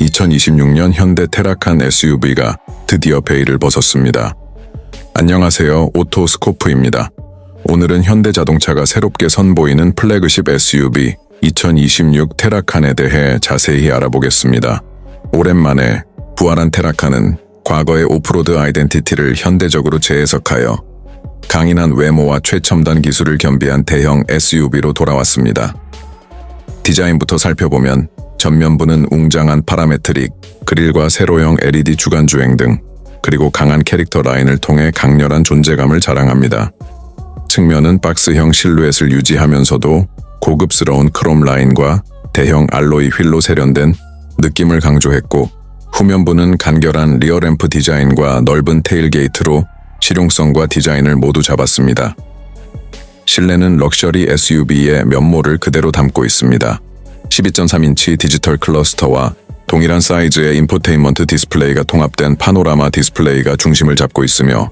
(2026년) 현대 테라칸 SUV가 드디어 베일을 벗었습니다. 안녕하세요. 오토 스코프입니다. 오늘은 현대 자동차가 새롭게 선보이는 플래그십 SUV 2026 테라칸에 대해 자세히 알아보겠습니다. 오랜만에 부활한 테라칸은 과거의 오프로드 아이덴티티를 현대적으로 재해석하여 강인한 외모와 최첨단 기술을 겸비한 대형 SUV로 돌아왔습니다. 디자인부터 살펴보면 전면부는 웅장한 파라메트릭, 그릴과 세로형 LED 주간 주행 등 그리고 강한 캐릭터 라인을 통해 강렬한 존재감을 자랑합니다. 측면은 박스형 실루엣을 유지하면서도 고급스러운 크롬 라인과 대형 알로이 휠로 세련된 느낌을 강조했고 후면부는 간결한 리어램프 디자인과 넓은 테일게이트로 실용성과 디자인을 모두 잡았습니다. 실내는 럭셔리 SUV의 면모를 그대로 담고 있습니다. 12.3인치 디지털 클러스터와 동일한 사이즈의 인포테인먼트 디스플레이가 통합된 파노라마 디스플레이가 중심을 잡고 있으며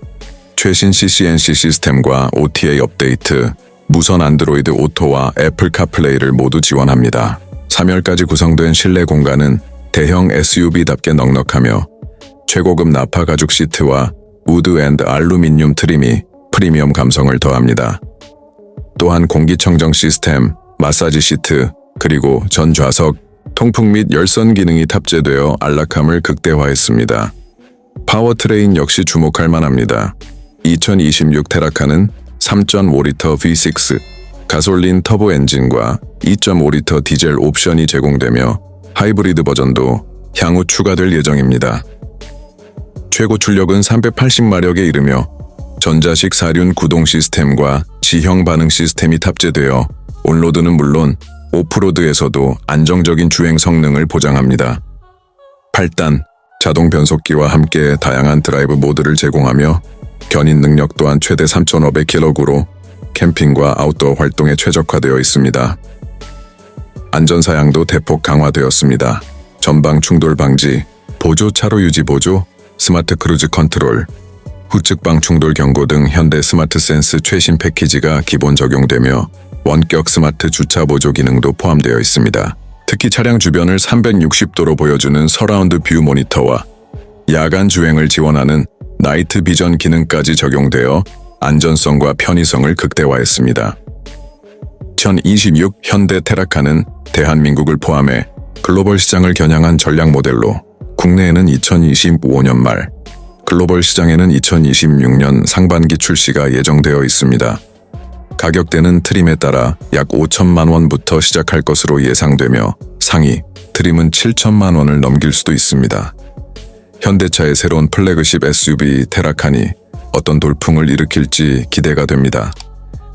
최신 CCNC 시스템과 OTA 업데이트, 무선 안드로이드 오토와 애플 카플레이를 모두 지원합니다. 3열까지 구성된 실내 공간은 대형 SUV답게 넉넉하며 최고급 나파 가죽 시트와 우드 앤드 알루미늄 트림이 프리미엄 감성을 더합니다. 또한 공기청정 시스템, 마사지 시트, 그리고 전 좌석, 통풍 및 열선 기능이 탑재되어 안락함을 극대화했습니다. 파워트레인 역시 주목할 만합니다. 2026 테라카는 3.5리터 V6 가솔린 터보 엔진과 2.5리터 디젤 옵션이 제공되며 하이브리드 버전도 향후 추가될 예정입니다. 최고 출력은 380마력에 이르며 전자식 사륜 구동 시스템과 지형 반응 시스템이 탑재되어 온로드는 물론 오프로드에서도 안정적인 주행 성능을 보장합니다. 8단 자동 변속기와 함께 다양한 드라이브 모드를 제공하며 견인 능력 또한 최대 3,500kg로 캠핑과 아웃도어 활동에 최적화되어 있습니다. 안전 사양도 대폭 강화되었습니다. 전방 충돌 방지, 보조 차로 유지 보조, 스마트 크루즈 컨트롤, 후측방 충돌 경고 등 현대 스마트 센스 최신 패키지가 기본 적용되며 원격 스마트 주차 보조 기능도 포함되어 있습니다. 특히 차량 주변을 360도로 보여주는 서라운드 뷰 모니터와 야간 주행을 지원하는 나이트 비전 기능까지 적용되어 안전성과 편의성을 극대화했습니다. 2026 현대 테라카는 대한민국을 포함해 글로벌 시장을 겨냥한 전략 모델로 국내에는 2025년 말, 글로벌 시장에는 2026년 상반기 출시가 예정되어 있습니다. 가격대는 트림에 따라 약 5천만 원부터 시작할 것으로 예상되며 상위 트림은 7천만 원을 넘길 수도 있습니다. 현대차의 새로운 플래그십 SUV 테라칸이 어떤 돌풍을 일으킬지 기대가 됩니다.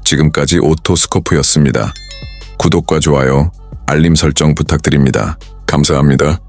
지금까지 오토스코프였습니다. 구독과 좋아요, 알림 설정 부탁드립니다. 감사합니다.